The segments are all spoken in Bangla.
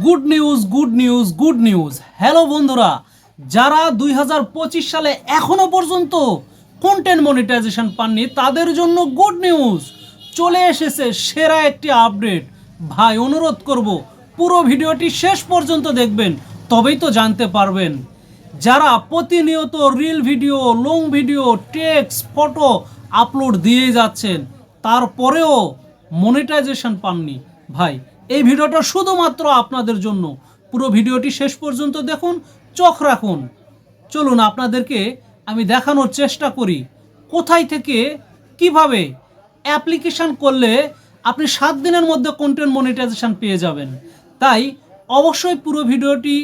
Good news good news good news. Hello বন্ধুরা, যারা দুই হাজার পঁচিশ সালে এখনও পর্যন্ত কন্টেন্ট মনিটাইজেশন পাননি, তাদের জন্য গুড নিউজ চলে এসেছে সেরা একটি আপডেট ভাই, অনুরোধ করব, পুরো ভিডিওটি শেষ পর্যন্ত দেখবেন, তবেই তো জানতে পারবেন। যারা প্রতিনিয়ত reel video long video text photo upload দিয়ে যাচ্ছেন, তারপরেও মনিটাইজেশন পাননি। ভাই এই ভিডিওটা শুধুমাত্র আপনাদের জন্য। পুরো ভিডিওটি শেষ পর্যন্ত দেখুন, চোখ রাখুন। চলুন, আপনাদেরকে আমি দেখানোর চেষ্টা করি। কোথায় থেকে কীভাবে অ্যাপ্লিকেশান করলে আপনি সাত দিনের মধ্যে কন্টেন্ট মনিটাইজেশন পেয়ে যাবেন? তাই অবশ্যই পুরো ভিডিওটি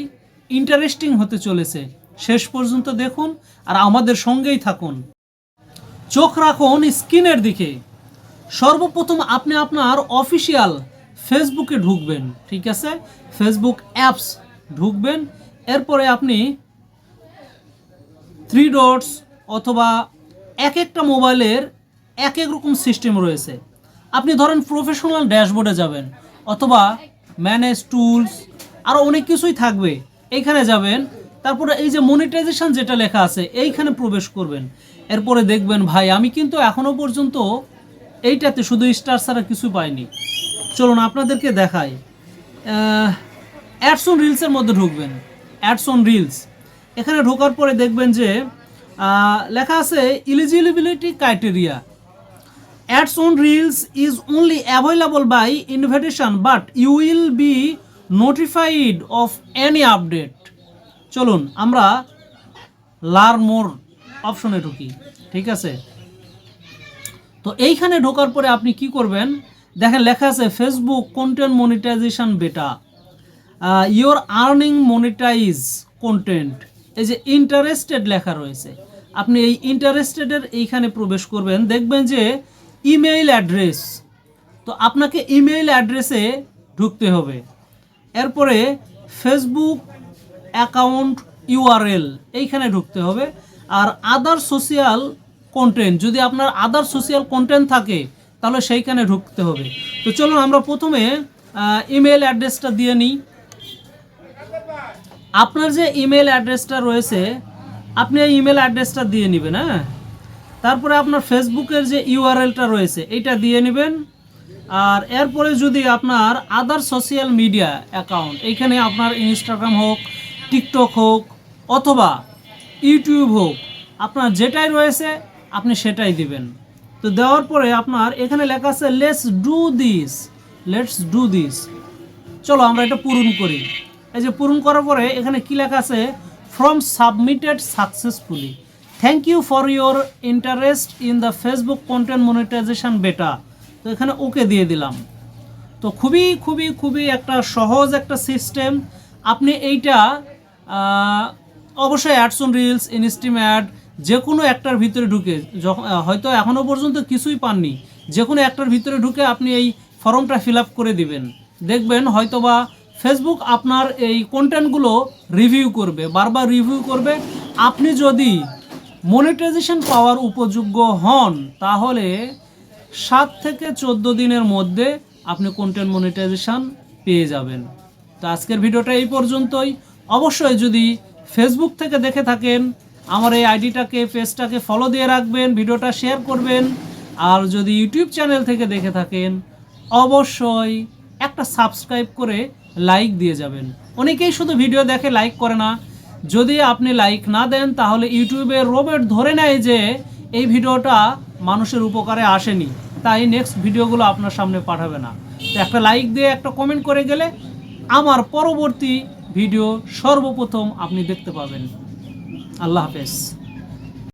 ইন্টারেস্টিং হতে চলেছে। শেষ পর্যন্ত দেখুন আর আমাদের সঙ্গেই থাকুন। চোখ রাখুন স্ক্রিনের দিকে। সর্বপ্রথম আপনি আপনার অফিসিয়াল ফেসবুকে ঢুকবেন, ঠিক আছে? ফেসবুক অ্যাপস ঢুকবেন। এরপরে আপনি থ্রি ডটস অথবা এক একটা মোবাইলের এক এক রকম সিস্টেম রয়েছে। আপনি ধরেন প্রফেশনাল ড্যাশবোর্ডে যাবেন, অথবা ম্যানেজ টুলস আরও অনেক কিছুই থাকবে। এইখানে যাবেন, তারপরে এই যে মনিটাইজেশন যেটা লেখা আছে, এইখানে প্রবেশ করবেন। এরপরে দেখবেন, ভাই, আমি কিন্তু এখনও পর্যন্ত এইটাতে শুধু স্টার ছাড়া কিছু পাইনি। চলুন আপনাদেরকে দেখাই। অ্যাডস অন রিলসের মধ্যে ঢুকবেন। অ্যাডস অন রিলস এখানে ঢোকার পরে দেখবেন যে লেখা আছে eligibility criteria ads on reels is only available by invitation, but you will be notified of any update. চলুন, আমরা লার্ন মোর অপশনে ঢুকি। ঠিক আছে? তো এইখানে ঢোকার পরে আপনি কি করবেন? দেখেন লেখা আছে Facebook content monetization beta your earning monetize content এই যে ইন্টারেস্টেড লেখা রয়েছে। আপনি এই ইন্টারেস্টেডের এইখানে প্রবেশ করবেন, দেখবেন যে ইমেইল অ্যাড্রেস তো আপনাকে ইমেইল অ্যাড্রেসে ঢুকতে হবে। এরপরে ফেসবুক অ্যাকাউন্ট ইউআরএল এইখানে ঢুকতে হবে। আর আদার সোশিয়াল কন্টেন্ট যদি আপনার আদার সোশিয়াল কন্টেন্ট থাকে তাহলে সেইখানে ঢুকতে হবে। তো চলুন আমরা প্রথমে ইমেল অ্যাড্রেসটা দিয়ে নিই। আপনার যে ইমেল অ্যাড্রেসটা রয়েছে, আপনি এই ইমেল অ্যাড্রেসটা দিয়ে নেবেন হ্যাঁ? তারপরে আপনার ফেসবুকের যে ইউআরএলটা রয়েছে, এইটা দিয়ে নেবেন। আর এরপরে যদি আপনার আদার সোশ্যাল মিডিয়া অ্যাকাউন্ট এইখানে আপনার ইনস্টাগ্রাম হোক টিকটক হোক, অথবা ইউটিউব হোক, আপনার যেটাই রয়েছে, আপনি সেটাই দিবেন। তো দেওয়ার পরে আপনার এখানে লেখা আছে let's do this let's do this চলো আমরা এটা পূরণ করি। এই যে পূরণ করার পরে এখানে কি লেখা আছে form submitted successfully thank you for your interest in the Facebook content monetization beta তো এখানে ওকে দিয়ে দিলাম। তো খুবই খুবই খুবই একটা সহজ একটা সিস্টেম আপনি এইটা অবশ্যই অ্যাডসন রিলস ইনস্টিম অ্যাড যে কোনো একটার ভিতরে ঢুকে, যখন হয়তো এখনও পর্যন্ত কিছুই পাননি যে কোনো একটার ভিতরে ঢুকে আপনি এই ফর্মটা ফিল করে দিবেন। দেখবেন হয়তোবা ফেসবুক আপনার এই কন্টেন্টগুলো রিভিউ করবে, বারবার রিভিউ করবে। আপনি যদি মনিটাইজেশন পাওয়ার উপযোগ্য হন, তাহলে সাত থেকে চোদ্দ দিনের মধ্যে আপনি কন্টেন্ট মনিটাইজেশান পেয়ে যাবেন। তো আজকের ভিডিওটা এই পর্যন্তই। অবশ্যই যদি ফেসবুক থেকে দেখে থাকেন আমার এই আইডিটাকে, পেজটাকে ফলো দিয়ে রাখবেন, ভিডিওটা শেয়ার করবেন, আর যদি ইউটিউব চ্যানেল থেকে দেখে থাকেন, অবশ্যই একটা সাবস্ক্রাইব করে লাইক দিয়ে যাবেন। অনেকেই শুধু ভিডিও দেখে লাইক করে না। যদি আপনি লাইক না দেন, তাহলে ইউটিউবে রোবট ধরে নেয় যে এই ভিডিওটা মানুষের উপকারে আসেনি, তাই নেক্সট ভিডিওগুলো আপনার সামনে পাঠাবে না। তো একটা লাইক দিয়ে একটা কমেন্ট করে গেলে আমার পরবর্তী ভিডিও সর্বপ্রথম আপনি দেখতে পাবেন। আল্লাহ হাফেজ।